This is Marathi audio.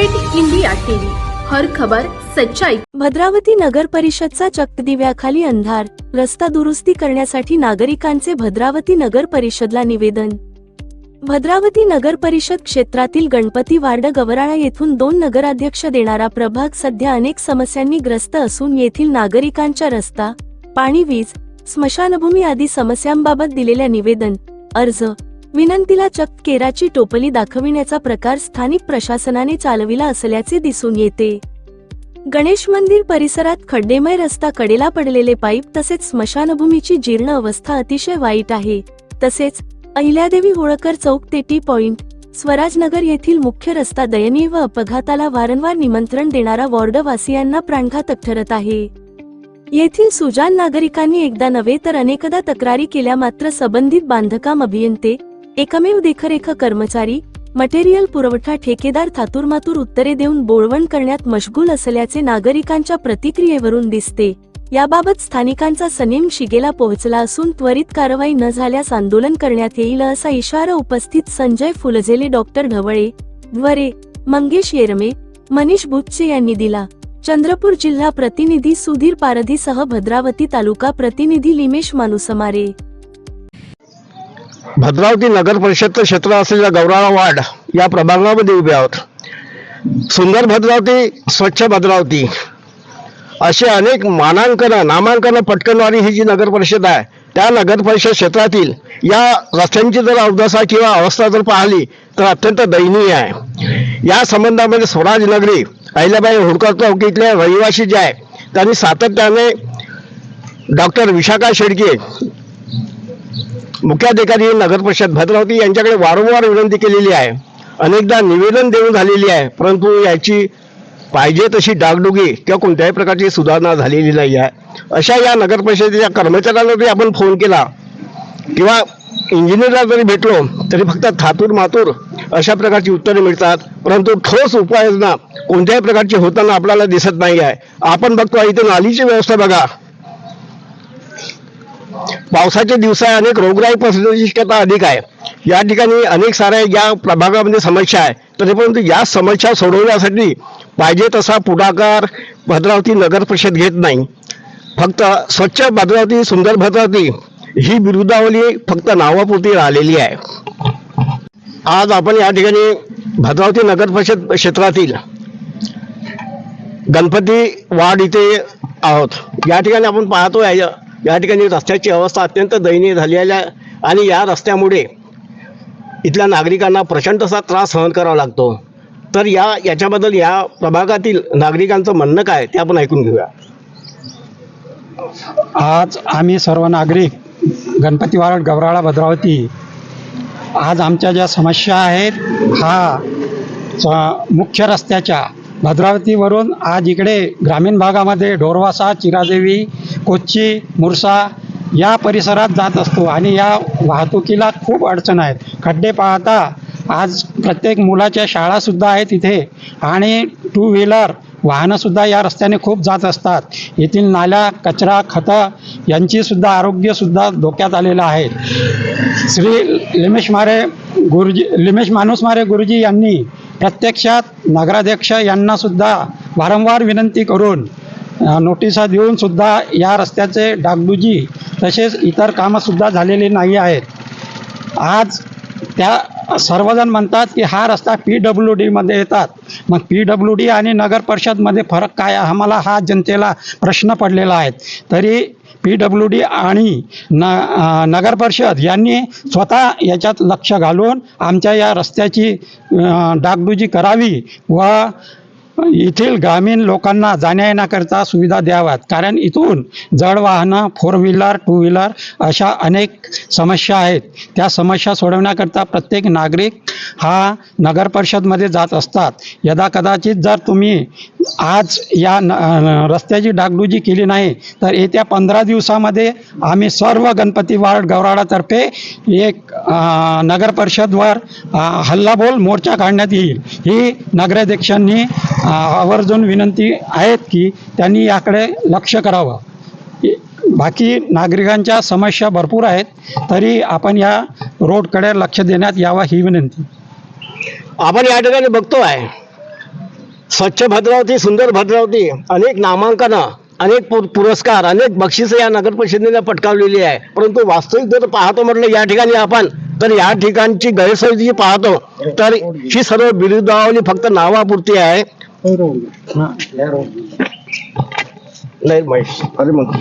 Red India TV. हर खबर सच्चाई. भद्रावती नगर परिषदचा चक्कदिव्याखाली अंधार. रस्ता दुरुस्ती करण्यासाठी नागरिकांचे भद्रावती नगर परिषदला निवेदन. भद्रावती नगर परिषद क्षेत्रातील गणपती वार्ड गवराळा येथून दोन नगराध्यक्ष देणारा प्रभाग सध्या अनेक समस्यांनी ग्रस्त असून येथील नागरिकांच्या रस्ता पाणी वीज स्मशानभूमी आदी समस्यांबाबत दिलेल्या निवेदन अर्ज विनंतीला चक्क केराची टोपली दाखविण्याचा प्रकार स्थानिक प्रशासनाने चालविला असल्याचे दिसून येते. गणेश मंदिर परिसरात खड्डेमय रस्ता कडेला पडलेले पाईप तसेच स्मशानभूमीची जीर्ण अवस्था अतिशय वाईट आहे. तसेच अहिल्यादेवी होळकर चौक ते टी पॉइंट स्वराजनगर येथील मुख्य रस्ता दयनीय व अपघाताला वारंवार निमंत्रण देणारा वॉर्डवासियांना प्राणघातक ठरत आहे. येथील सुजान नागरिकांनी एकदा नव्हे तर अनेकदा तक्रारी केल्या मात्र संबंधित बांधकाम अभियंते एकमेव देखरेख कर्मचारी मटेरियल पुरवठा ठेकेदार थातुरमातूर उत्तरे देऊन बोळवण करण्यात मशगूल असल्याचे नागरिकांच्या प्रतिक्रियेवरून दिसते. याबाबत स्थानिकांचा सनेम शिगेला पोहोचला असून त्वरित कारवाई न झाल्यास आंदोलन करण्यात येईल असा इशारा उपस्थित संजय फुलझेले डॉक्टर ढवळे द्वरे मंगेश येरमे मनीष बुच्चे यांनी दिला. चंद्रपूर जिल्हा प्रतिनिधी सुधीर पारधीसह भद्रावती तालुका प्रतिनिधी लिमेश मानुसमारे. भद्रावती नगर परिषद क्षेत्र असलेल्या गौराळा वार्ड या प्रभागामध्ये उभे आहोत. सुंदर भद्रावती स्वच्छ भद्रावती असे अनेक मानांकन नामांकन पटकनवारी ही जी नगर परिषद आहे त्या नगर परिषद क्षेत्रातील या रस्त्यांची जर अवदशा किंवा अवस्था जर पाहिली तर अत्यंत दयनीय आहे. या संबंधामध्ये स्वराज नगरी अहिल्याबाई होळकर चौकीतले रहिवासी जे आहे त्यांनी सातत्याने डॉक्टर विशाखा शेडके मुख्याधिकारी नगर परिषद भद्रावती यांच्याकडे वारंवार विनंती केलेली आहे. अनेकदा निवेदन देऊन झालेली आहे परंतु याची पाहिजे तशी डागडुगी किंवा कोणत्याही प्रकारची सुधारणा झालेली नाही आहे. अशा या नगर परिषदेच्या कर्मचाऱ्यांना जरी आपण फोन केला किंवा इंजिनियरला जरी भेटलो तरी फक्त थातूर मातूर अशा प्रकारची उत्तरे मिळतात. परंतु ठोस उपाययोजना कोणत्याही प्रकारची होताना आपल्याला दिसत नाही आहे. आपण बघतो इथे नालीची व्यवस्था बघा. पावसाचे दिवस आहे अनेक रोगराई पसरण्याची शक्यता अधिक आहे. या ठिकाणी अनेक साऱ्या या प्रभागामध्ये समस्या आहे. तरी परंतु या समस्या सोडवण्यासाठी पाहिजे तसा पुढाकार भद्रावती नगर परिषद घेत नाही. फक्त स्वच्छ भद्रावती सुंदर भद्रावती ही बिरुदावली फक्त नावापुरती राहिलेली आहे. आज आपण या ठिकाणी भद्रावती नगर परिषद क्षेत्रातील गणपती वाड इथे आहोत. या ठिकाणी आपण पाहतो या या ठिकाणी रस्त्याची अवस्था अत्यंत दयनीय झालेली आहे. आणि या रस्त्यामुळे इथल्या नागरिकांना प्रचंड असा त्रास सहन करावा लागतो. तर या याच्याबद्दल या प्रभागातील नागरिकांचं म्हणणं काय ते आपण ऐकून घेऊया. आज आम्ही सर्व नागरिक गणपती वार्ड गवराळा भद्रावती आज आमच्या ज्या समस्या आहेत हा मुख्य रस्त्याच्या भद्रावतीवरून आज इकडे ग्रामीण भागामध्ये ढोरवासा चिरादेवी कोच्ची मुरसा या परिसरात जात असतो आणि या वाहतुकीला खूप अडचण आहेत खड्डे पाहता आज प्रत्येक मुलाच्या शाळासुद्धा आहेत इथे आणि टू व्हीलर वाहनंसुद्धा या रस्त्याने खूप जात असतात. येथील नाल्या कचरा खतं यांचीसुद्धा आरोग्यसुद्धा धोक्यात आलेलं आहे. श्री लिमेश मारे गुरुजी लिमेश माणूस मारे गुरुजी यांनी प्रत्यक्षात नगराध्यक्ष यांनासुद्धा वारंवार विनंती करून नोटिसा देऊन सुद्धा या रस्त्याचे डागडुजी तसेच इतर कामंसुद्धा झालेली नाही आहेत. आज त्या सर्वजण म्हणतात की हा रस्ता पी डब्ल्यू डीमध्ये येतात. मग पी डब्ल्यू डी आणि नगर परिषदमध्ये फरक काय? आहे? आम्हाला हा जनतेला प्रश्न पडलेला आहे. तरी पी डब्ल्यू डी आणि न नगर परिषद यांनी स्वतः याच्यात लक्ष घालून आमच्या या रस्त्याची डागडुजी करावी व येथील ग्रामीण लोकांना जाण्यायेण्याकरता सुविधा द्याव्यात. कारण इथून जड वाहनं फोर व्हीलर टू व्हीलर अशा अनेक समस्या आहेत. त्या समस्या सोडवण्याकरता प्रत्येक नागरिक हा नगर परिषदमध्ये जात असतात. यदा कदाचित जर तुम्ही आज या न रस्त्याची डागडुजी केली नाही तर येत्या पंधरा दिवसामध्ये आम्ही सर्व गणपती वार्ड गौराडातर्फे एक नगर परिषदवर हल्लाबोल मोर्चा काढण्यात येईल. ही नगराध्यक्षांनी आवर्जून विनंती आहेत की त्यांनी याकडे लक्ष करावं. बाकी नागरिकांच्या समस्या भरपूर आहेत तरी आपण या रोडकडे लक्ष देण्यात यावा ही विनंती. आपण या ठिकाणी बघतो आहे स्वच्छ भद्रावती सुंदर भद्रावती अनेक नामांकनं अनेक पुर- पुरस्कार अनेक बक्षिसं या नगर परिषदेने पटकावलेली आहे. परंतु वास्तविक जर पाहतो म्हटलं या ठिकाणी आपण तर या ठिकाणची गैरसोय जी पाहतो तर ही सर्व बिरुदावली फक्त नावापुरती आहे. नाही महेश अरे मग